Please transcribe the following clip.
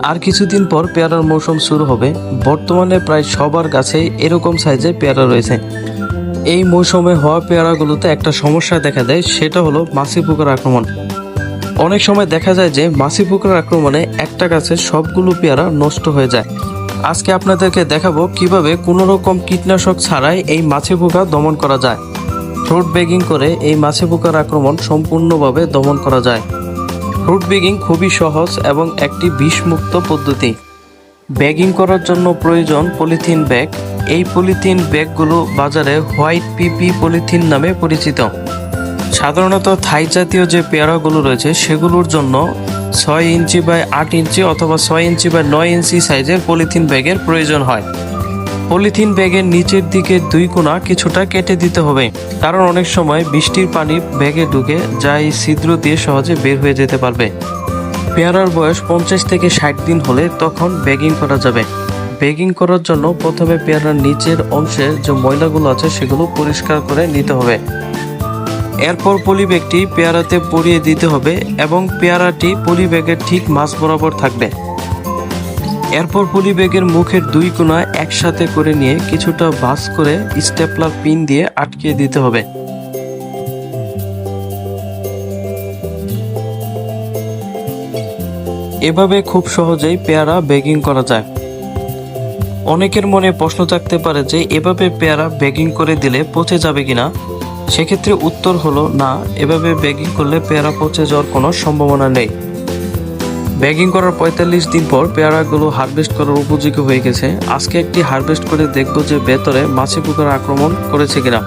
আর কিছুদিন পর পেয়ারার মৌসুম শুরু হবে। বর্তমানে প্রায় সবার কাছে এরকম সাইজে পেয়ারা রয়েছে। এই মৌসুমে হওয়া পেয়ারাগুলোতে একটা সমস্যা দেখা দেয়, সেটা হলো মাছি পোকার আক্রমণ। অনেক সময় দেখা যায় যে মাছি পোকার আক্রমণে একটা গাছের সবগুলো পেয়ারা নষ্ট হয়ে যায়। আজকে আপনাদেরকে দেখাবো কীভাবে কোনো রকম কীটনাশক ছাড়াই এই মাছি পোকা দমন করা যায়। ফ্রুট বেগিং করে এই মাছি পোকার আক্রমণ সম্পূর্ণভাবে দমন করা যায়। ফ্রুট বেগিং খুবই সহজ এবং একটি বিষমুক্ত পদ্ধতি। ব্যাগিং করার জন্য প্রয়োজন পলিথিন ব্যাগ। এই পলিথিন ব্যাগগুলো বাজারে হোয়াইট পিপি পলিথিন নামে পরিচিত। সাধারণত থাই জাতীয় যে পেয়ারাগুলো রয়েছে, সেগুলোর জন্য ছয় ইঞ্চি বাই আট ইঞ্চি অথবা ছয় ইঞ্চি বাই নয় ইঞ্চি সাইজের পলিথিন ব্যাগের প্রয়োজন হয়। পলিথিন ব্যাগের নিচের দিকে দুই কোণা কিছুটা কেটে দিতে হবে। কারণ অনেক সময় বৃষ্টির পানি ব্যাগে ঢুকে যা এই ছিদ্র দিয়ে সহজে বের হয়ে যেতে পারবে। পেয়ারার বয়স পঞ্চাশ থেকে ষাট দিন হলে তখন ব্যাগিং করা যাবে। ব্যাগিং করার জন্য প্রথমে পেয়ারার নিচের অংশে যে ময়লাগুলো আছে, সেগুলো পরিষ্কার করে নিতে হবে। এরপর পলি ব্যাগটি পেয়ারাতে পরিয়ে দিতে হবে এবং পেয়ারাটি পলি ব্যাগের ঠিক মাছ বরাবর থাকবে। এরপর পলি ব্যাগের মুখের দুই কোণা একসাথে করে নিয়ে কিছুটা ভাঁজ করে স্টেপলার পিন দিয়ে আটকে দিতে হবে। এভাবে খুব সহজেই পেয়ারা বেগিং করা যায়। অনেকের মনে প্রশ্ন থাকতে পারে যে এভাবে পেয়ারা বেগিং করে দিলে পচে যাবে কিনা? সেক্ষেত্রে উত্তর হলো না, এভাবে বেগিং করলে পেয়ারা পচে যাওয়ার কোনো সম্ভাবনা নেই। ব্যাগিং করার পঁয়তাল্লিশ দিন পর পেয়ারাগুলো হারভেস্ট করার উপযোগী হয়ে গেছে। আজকে একটি হারভেস্ট করে দেখব যে ভেতরে মাছি পোকার আক্রমণ করেছে কিনা।